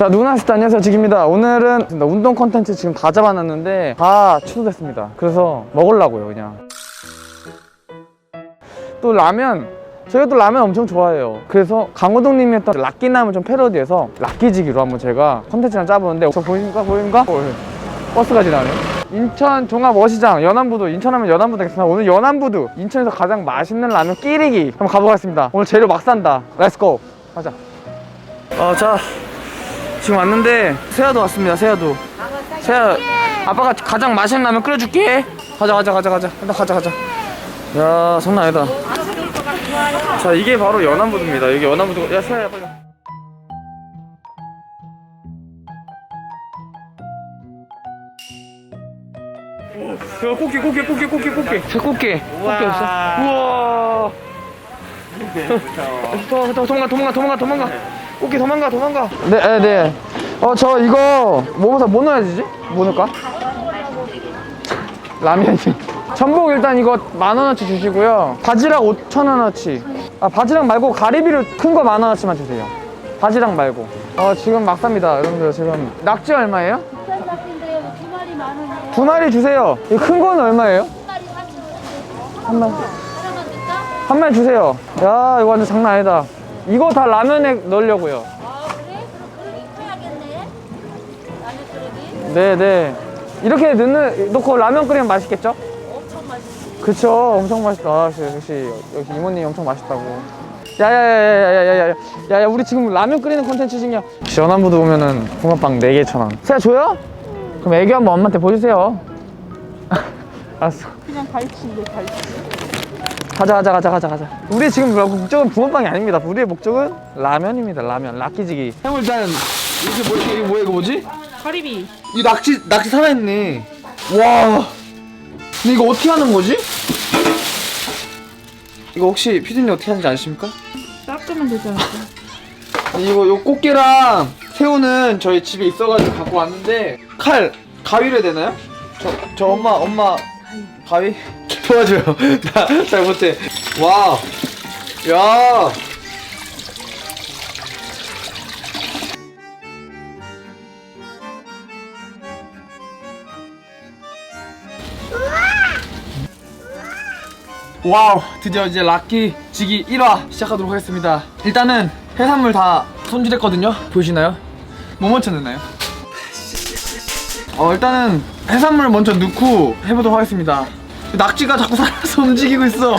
자 누나스타 안녕하세요. 직입니다. 오늘은 운동 콘텐츠 지금 다 잡아놨는데 다 취소됐습니다. 그래서 먹으려고요 그냥. 또 라면 또 라면 엄청 좋아해요. 그래서 강호동 님이 했던 락기남을 좀 패러디해서 락기지기로 한번 제가 콘텐츠를 짜보는데 저 보입니까? 보입니까? 어, 버스가 지나네. 인천 종합어시장 연안부두. 인천하면 연안부두 되겠습니다. 오늘 연안부두. 인천에서 가장 맛있는 라면 끼리기 한번 가보겠습니다. 오늘 재료 막 산다. 렛츠고 가자. 어자 지금 왔는데 세아도 왔습니다 세아도. 세아 아빠가 가장 맛있는 라면 끓여줄게. 가자 가자 가자 가자. 일단 가자 가자. 야 장난 아니다. 자 이게 바로 연안부두입니다. 여기 연안부두 야 세아야 빨리 야 꽃게 꽃게 꽃게 꽃게 꽃게. 새 꽃게. 꽃게 없어? 우와. 도망가 도망가 도망가 도망가 꽃게 도망가 도망가 네네 어저 이거 뭐뭐 뭐 넣어야 되지? 뭐 넣을까? 라면이 전복 일단 이거 만 원어치 주시고요 바지락 5천 원어치 아 바지락 말고 가리비를 큰 거 만 원어치만 주세요 바지락 말고 어 지금 막 삽니다 여러분들 지금 낙지 얼마예요? 두 마리 주세요 이 큰 거는 얼마예요? 한 마리 4천 원. 한 마리 하나만 줄까? 한 마리 주세요 야 이거 완전 장난 아니다 이거 다 라면에 넣으려고요 아 그래? 그럼 그릇 입혀야겠네. 라면 그릇이 네네 이렇게 넣는, 넣고 라면 끓이면 맛있겠죠? 엄청 맛있어. 그쵸 엄청 맛있다 아, 역시, 역시 역시 이모님 엄청 맛있다고 야야야야야야야야 야야 우리 지금 라면 끓이는 콘텐츠 중이야 시원한부도 오면은 붕어빵 4개 천원 세야 줘요? 그럼 애교 한번 엄마한테 보여주세요 알았어 그냥 갈치인데 갈치. 가자 가자 가자 가자 가자 우리 지금 목적은 붕어빵이 아닙니다 우리의 목적은 라면입니다 라면 락기지기 형 일단 이게 뭐 이게 뭐야 이거 뭐지? 가리비. 이 낙지 낙지 살아있네. 와. 근데 이거 어떻게 하는 거지? 이거 혹시 피디님 어떻게 하는지 아십니까? 닦으면 되지 않을까? 이거 요 꽃게랑 새우는 저희 집에 있어가지고 갖고 왔는데 칼 가위로 해야 되나요? 저, 저 엄마 엄마 가위 도와줘요. 나 잘 못해. 와. 야. 와우 드디어 이제 락기 지기 1화 시작하도록 하겠습니다 일단은 해산물 다 손질했거든요 보이시나요? 뭐 넣나요? 어 일단은 해산물 먼저 넣고 해보도록 하겠습니다 낙지가 자꾸 살아서 움직이고 있어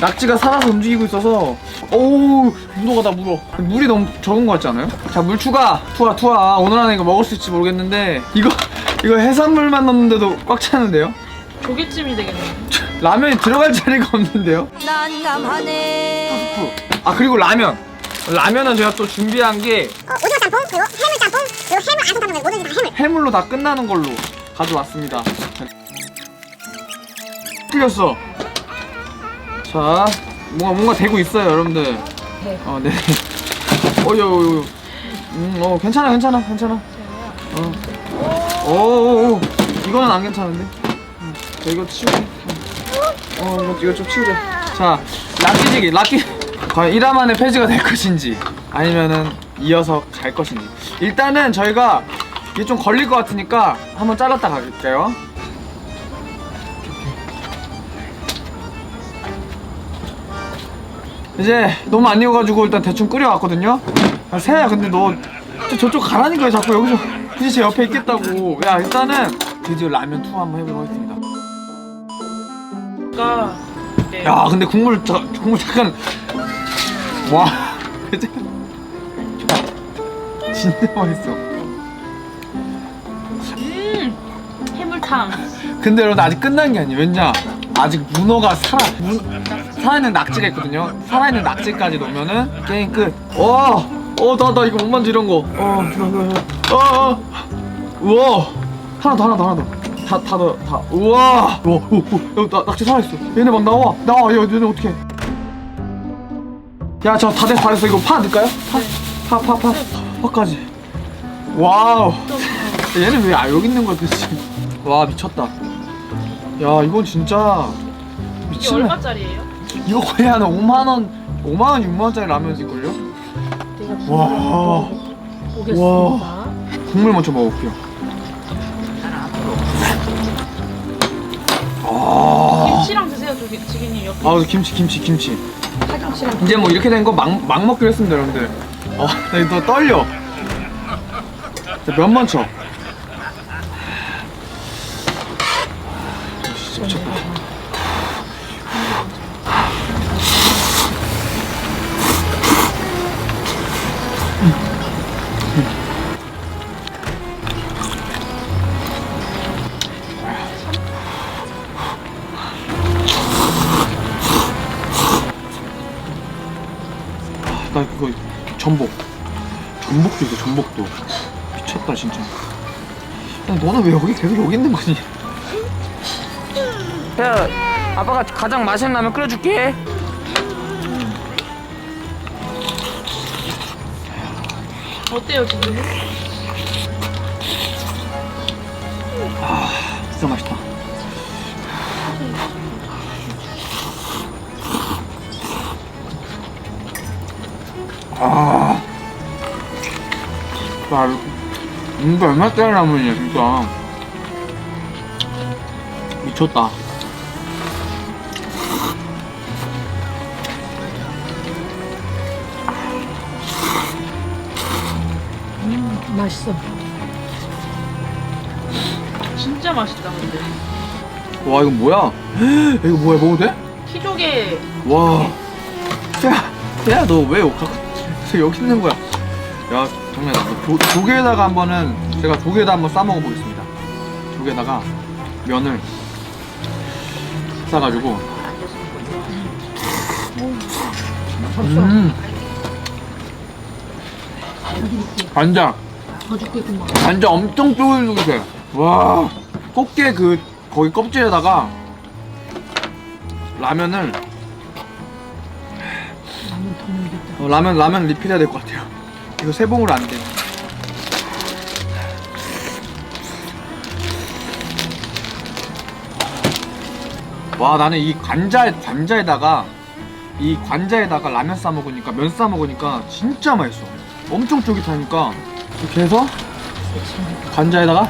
낙지가 살아서 움직이고 있어서 오우 문어가 다 물어 물이 너무 적은 것 같지 않아요? 자 물 추가 투하 투하 오늘 안에 이거 먹을 수 있을지 모르겠는데 이거 이거 해산물만 넣는데도 꽉 차는데요? 조개찜이 되겠네. 라면이 들어갈 자리가 없는데요? 난감하네. 아 그리고 라면 라면은 제가 또 준비한 게어 짬뽕 그리고 해물 짬뽕 그리고 해물 아삭 짬뽕 모든 게다 해물. 해물로 다 끝나는 걸로 가져왔습니다. 틀렸어. 자 뭔가 뭔가 되고 있어요 여러분들. 어, 네. 어여 어여 음, 어 괜찮아 괜찮아 괜찮아. 어. 오, 오, 오. 이거는 안 괜찮은데? 음, 자, 이거 치우자 어 이거, 이거 좀 치우자. 자 락기지기 락기 과연 1화 만에 폐지가 될 것인지 아니면은 이어서 갈 것인지 일단은 저희가 이게 좀 걸릴 것 같으니까 한번 잘랐다 갈게요. 이제 너무 안 익어가지고 일단 대충 끓여왔거든요. 아 세야 근데 너 저, 저쪽 가라니까 왜 자꾸 여기서. 굳이 제 옆에 있겠다고. 야 일단은 드디어 라면 투어 한번 해보도록 하겠습니다. 가. 야 근데 국물 자, 국물 잠깐. 와 진짜 맛있어. 음. 해물탕. 근데 여러분 아직 끝난 게 아니에요. 왜냐? 아직 문어가 살아. 문, 살아있는 낙지가 있거든요. 살아있는 낙지까지 넣으면은 게임 끝어어나 나 이거 못 만져 이런 거어 어, 어. 우와. 하나 더 하나 더 하나 더 다다 넣어 다. 우와. 우와 오, 오, 나, 낙지 살아있어. 얘네 막 나와. 나와 얘, 얘네 어떡해. 야저 다 됐어 다 됐어. 이거 파 넣을까요? 파? 파 파 파 파까지 와우 얘는 왜 아, 여기 있는 거야 도대체 와 미쳤다 야 이건 진짜 이게 얼마짜리예요? 이거 거의 한 5만원 5만원 6만원짜리 라면일걸요? 와 보겠습니다. 국물 먼저 먹어볼게요. 아, 김치랑 드세요, 지기님 옆에. 아 김치 김치 김치. 파김치랑. 이제 뭐 이렇게 된 거 막 막 먹기로 했습니다, 여러분들. 어, 나또 떨려. 자, 면만 쳐. 전복. 전복도 있어 전복도. 미쳤다 진짜. 야, 너는 왜 여기 계속 여기 있는 거니? 야 아빠가 가장 맛있는 라면 끓여줄게. 어때요, 지기님? 진짜 맛있다 아 나, 이거 얼마짜리 라면이야 진짜 미쳤다 맛있어. 진짜 맛있다, 근데. 와 이거 뭐야 이거 뭐야 먹어도 돼? 키조개 와, 야, 야, 너 왜 여기 있는 거야? 야, 정말 조, 조개에다가 한번은 제가 조개에다 한번 싸 먹어 보겠습니다. 조개에다가 면을 싸가지고. 음. 간장. 간장 엄청 쫄깃쫄깃해. 와, 꽃게 그 거기 껍질에다가 라면을 어, 라면 라면 리필해야 될 것 같아요. 이거 세 봉으로 안 돼. 와 나는 이 관자 관자에다가 이 관자에다가 라면 싸 먹으니까 면 싸 먹으니까 진짜 맛있어. 엄청 쫄깃하니까 이렇게 해서 관자에다가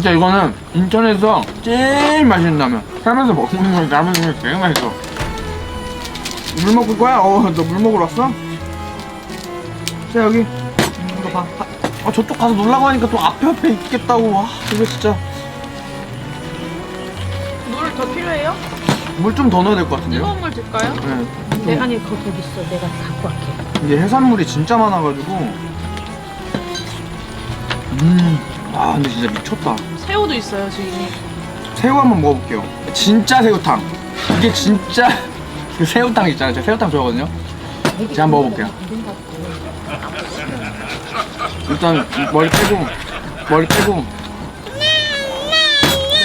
진짜 이거는 인천에서 제일 맛있는 라면. 살면서 먹는 건 라면 중에 제일 맛있어. 물 먹을 거야? 어, 너 물 먹으러 왔어? 자 여기 이거 봐. 봐. 아 저쪽 가서 놀라고 하니까 또 앞에 앞에 있겠다고. 와 이거 진짜 물 더 필요해요? 물 좀 더 넣어야 될 것 같은데요? 뜨거운 물 줄까요? 네. 내가 니 거기 있어. 내가 갖고 갈게. 이게 해산물이 진짜 많아가지고. 음. 아 근데 진짜 미쳤다. 새우도 있어요, 지기님. 새우 한번 먹어볼게요. 진짜 새우탕. 이게 진짜 그 새우탕 있잖아요. 제가 새우탕 좋아하거든요. 제가 한번 먹어볼게요. 일단 머리 빼고 머리 빼고.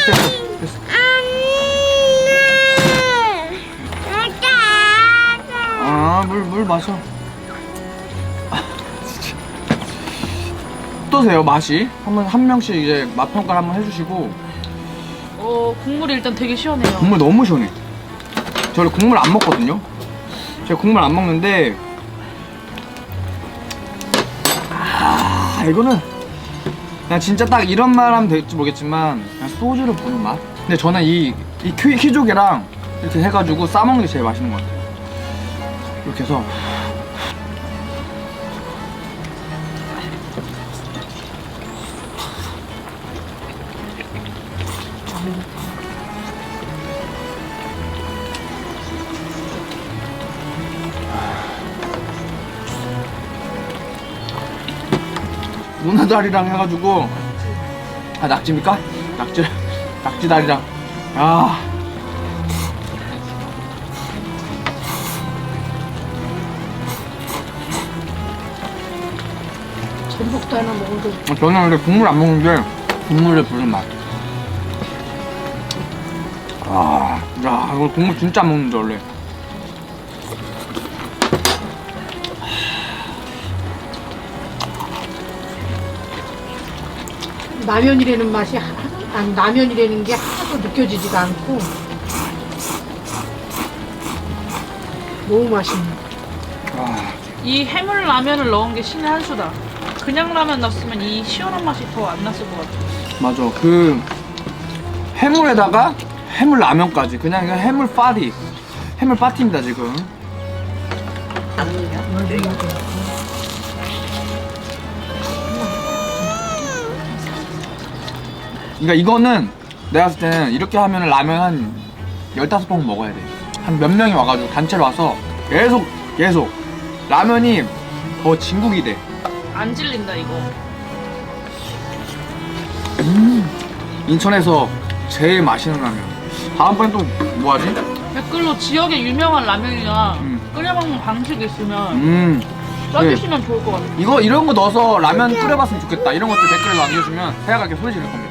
됐어, 됐어. 아, 물, 물 마셔. 어떠세요, 맛이? 한번 한 명씩 이제 맛 평가를 한번 해주시고. 어, 국물이 일단 되게 시원해요. 국물 너무 시원해. 저 원래 국물 안 먹거든요. 제가 국물 안 먹는데 아 이거는 그냥 진짜 딱 이런 말 하면 될지 모르겠지만 그냥 소주를 부는 맛. 근데 저는 이이 키조개랑 이렇게 해가지고 싸 먹는 게 제일 맛있는 것 같아요. 이렇게 해서 문어다리랑 해가지고 아 낙지입니까? 낙지 낙지다리랑 아 전복도 하나 먹어도 저는 원래 국물 안 먹는데 국물을 부른 맛. 아, 야, 이거 국물 진짜 안 먹는데 원래. 라면이라는 맛이 하- 아니 라면이라는 게 하나도 느껴지지가 않고 너무 맛있네. 아, 이 해물 라면을 넣은 게 신의 한 수다. 그냥 라면 넣었으면 이 시원한 맛이 더 안 났을 것 같아. 맞아. 그 해물에다가 해물 라면까지 그냥 이거 해물 파티. 해물 파티입니다 지금. 그러니까 이거는 내가 봤을 때는 이렇게 하면 라면 한 15번 먹어야 돼. 한 몇 명이 와가지고 단체로 와서 계속 계속 라면이 더 진국이 돼. 안 질린다 이거. 인천에서 제일 맛있는 라면. 다음번엔 또 뭐 하지? 댓글로 지역의 유명한 라면이나 음. 끓여 먹는 방식이 있으면 음. 써주시면 좋을 것 같아. 이거 이런 거 넣어서 라면 끓여봤으면 좋겠다. 이런 것들 댓글에 남겨주시면 해야가 이렇게 소리 지를 겁니다.